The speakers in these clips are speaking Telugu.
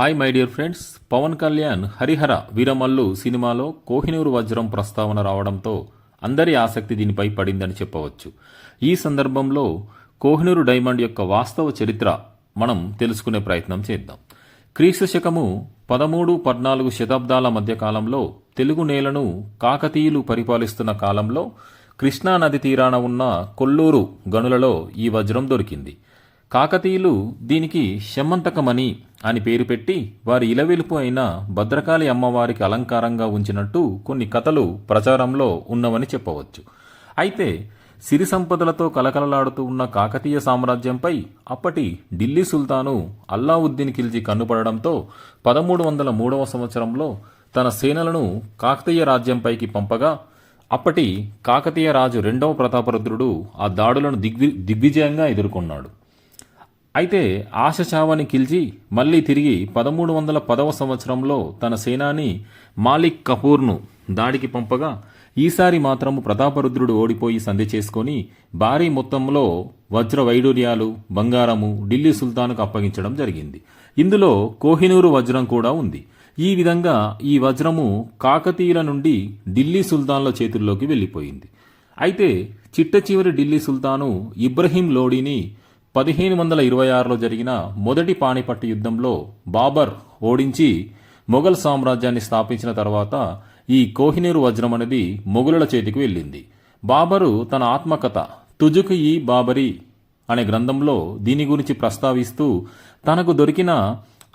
Hi my dear friends. Pawan Kalyan Harihara Veeramallu సినిమాలో కోహినూరు వజ్రం ప్రస్తావన రావడంతో అందరి ఆసక్తి దీనిపై పడిందని చెప్పవచ్చు. ఈ సందర్భంలో కోహినూరు డైమండ్ యొక్క వాస్తవ చరిత్ర మనం తెలుసుకునే ప్రయత్నం చేద్దాం. క్రీస్తు శకము పదమూడు పద్నాలుగు శతాబ్దాల మధ్య కాలంలో తెలుగు నేలను కాకతీయులు పరిపాలిస్తున్న కాలంలో కృష్ణా నది తీరాన ఉన్న కొల్లూరు గనులలో ఈ వజ్రం దొరికింది. కాకతీయులు దీనికి శమంతకమణి అని పేరు పెట్టి వారి ఇలవెలుపు అయిన భద్రకాళి అమ్మవారికి అలంకారంగా ఉంచినట్టు కొన్ని కథలు ప్రచారంలో ఉన్నవని చెప్పవచ్చు. అయితే సిరి సంపదలతో కలకలలాడుతూ ఉన్న కాకతీయ సామ్రాజ్యంపై అప్పటి ఢిల్లీ సుల్తాను అల్లావుద్దీన్ ఖిల్జీ కన్నుపడడంతో పదమూడు వందల మూడవ సంవత్సరంలో తన సేనలను కాకతీయ రాజ్యంపైకి పంపగా అప్పటి కాకతీయ రాజు రెండవ ప్రతాపరుద్రుడు ఆ దాడులను దిగ్వి దిగ్విజయంగా ఎదుర్కొన్నాడు. అయితే ఆశ చావని కిల్జీ మళ్ళీ తిరిగి పదమూడు వందల పదవ సంవత్సరంలో తన సేనాని మాలిక్ కపూర్ను దాడికి పంపగా ఈసారి మాత్రము ప్రతాపరుద్రుడు ఓడిపోయి సంధి చేసుకొని భారీ మొత్తంలో వజ్ర వైడూర్యాలు బంగారము ఢిల్లీ సుల్తాన్కు అప్పగించడం జరిగింది. ఇందులో కోహినూరు వజ్రం కూడా ఉంది. ఈ విధంగా ఈ వజ్రము కాకతీయుల నుండి ఢిల్లీ సుల్తాన్ల చేతుల్లోకి వెళ్ళిపోయింది. అయితే చిట్ట చివరి ఢిల్లీ సుల్తాను ఇబ్రహీం లోడీని పదిహేను వందల ఇరవై ఆరులో జరిగిన మొదటి పాణిపట్టు యుద్ధంలో బాబర్ ఓడించి మొఘల్ సామ్రాజ్యాన్ని స్థాపించిన తర్వాత ఈ కోహినూరు వజ్రం అనేది మొఘలుల చేతికి వెళ్ళింది. బాబరు తన ఆత్మకథ తుజుకు ఈ బాబరి అనే గ్రంథంలో దీని గురించి ప్రస్తావిస్తూ తనకు దొరికిన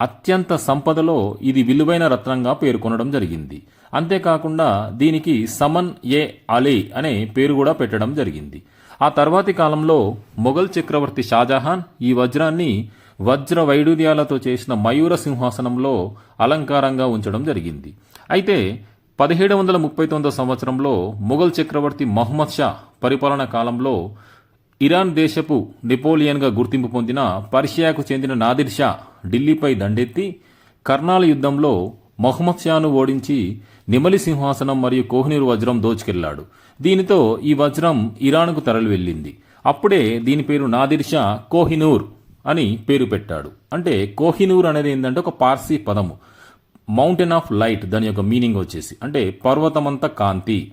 అత్యంత సంపదలో ఇది విలువైన రత్నంగా పేర్కొనడం జరిగింది. అంతేకాకుండా దీనికి సమన్ ఏ అలీ అనే పేరు కూడా పెట్టడం జరిగింది. ఆ తర్వాతి కాలంలో మొఘల్ చక్రవర్తి షాజహాన్ ఈ వజ్రాన్ని వజ్ర వైడూర్యాలతో చేసిన మయూర సింహాసనంలో అలంకారంగా ఉంచడం జరిగింది. అయితే పదిహేడు వందల ముప్పై తొమ్మిదో సంవత్సరంలో మొఘల్ చక్రవర్తి మహమ్మద్ షా పరిపాలన కాలంలో ఇరాన్ దేశపు నెపోలియన్గా గుర్తింపు పొందిన పర్షియాకు చెందిన నాదిర్ షా ఢిల్లీపై దండెత్తి కర్నాల యుద్ధంలో మహమ్మద్ షాను ఓడించి నిమలి సింహాసనం మరియు కోహినూరు వజ్రం దోచుకెళ్ళాడు. దీనితో ఈ వజ్రం ఇరాన్కు తరలి వెళ్ళింది అప్పుడే దీని పేరు నాదిర్ షా కోహినూర్ అని పేరు పెట్టాడు. అంటే కోహినూర్ అనేది ఏంటంటే ఒక పార్సీ పదము. మౌంటైన్ ఆఫ్ లైట్ దాని యొక్క మీనింగ్ వచ్చేసి అంటే పర్వతమంత కాంతి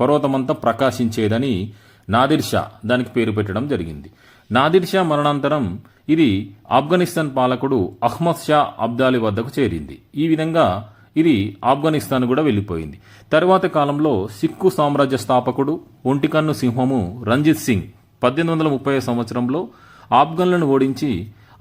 పర్వతమంతా ప్రకాశించేదని నాదిర్ షా దానికి పేరు పెట్టడం జరిగింది. నాదిర్ షా మరణాంతరం ఇది ఆఫ్ఘనిస్తాన్ పాలకుడు అహ్మద్ షా అబ్దాలి వద్దకు చేరింది. ఈ విధంగా ఇది ఆఫ్ఘనిస్తాన్ కూడా వెళ్ళిపోయింది. తరువాత కాలంలో సిక్కు సామ్రాజ్య స్థాపకుడు ఒంటికన్ను సింహము రంజిత్ సింగ్ పద్దెనిమిది వందల ముప్పై సంవత్సరంలో ఆఫ్ఘన్లను ఓడించి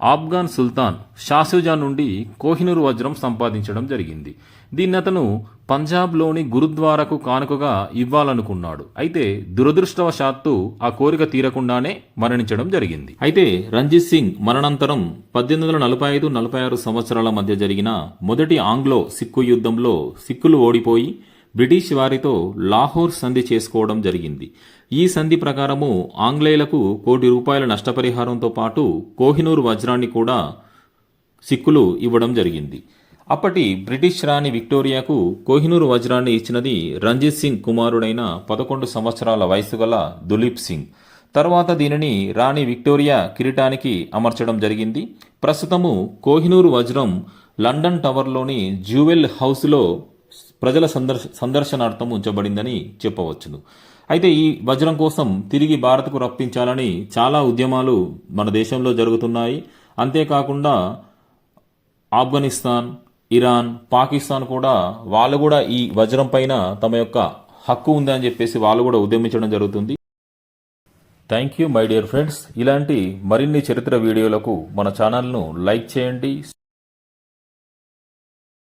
ఆఫ్ఘాన్ సుల్తాన్ షాసుజా నుండి కోహినూరు వజ్రం సంపాదించడం జరిగింది. దీన్ని అతను పంజాబ్లోని గురుద్వారకు కానుకగా ఇవ్వాలనుకున్నాడు. అయితే దురదృష్టవశాత్తు ఆ కోరిక తీరకుండానే మరణించడం జరిగింది. అయితే రంజిత్ సింగ్ మరణంతరం పద్దెనిమిది వందల నలభై ఐదు నలభై ఆరు సంవత్సరాల మధ్య జరిగిన మొదటి ఆంగ్లో సిక్కు యుద్ధంలో సిక్కులు ఓడిపోయి బ్రిటిష్ వారితో లాహోర్ సంధి చేసుకోవడం జరిగింది. ఈ సంధి ప్రకారము ఆంగ్లేయులకు కోటి రూపాయల నష్టపరిహారంతో పాటు కోహినూర్ వజ్రాన్ని కూడా సిక్కులు ఇవ్వడం జరిగింది. అప్పటి బ్రిటిష్ రాణి విక్టోరియాకు కోహినూరు వజ్రాన్ని ఇచ్చినది రంజిత్ సింగ్ కుమారుడైన పదకొండు సంవత్సరాల వయసు గల దులీప్ సింగ్. తర్వాత దీనిని రాణి విక్టోరియా కిరీటానికి అమర్చడం జరిగింది. ప్రస్తుతము కోహినూరు వజ్రం లండన్ టవర్లోని జ్యూవెల్ హౌస్లో ప్రజల సందర్శ సందర్శనార్థం ఉంచబడిందని చెప్పవచ్చును. అయితే ఈ వజ్రం కోసం తిరిగి భారత్కు రప్పించాలని చాలా ఉద్యమాలు మన దేశంలో జరుగుతున్నాయి. అంతేకాకుండా ఆఫ్ఘనిస్తాన్ ఇరాన్ పాకిస్తాన్ కూడా వాళ్ళు కూడా ఈ వజ్రం పైన తమ యొక్క హక్కు ఉందని చెప్పేసి వాళ్ళు కూడా ఉద్యమించడం జరుగుతుంది. Thank you my dear friends ఇలాంటి మరిన్ని చరిత్ర వీడియోలకు మన ఛానల్ను లైక్ చేయండి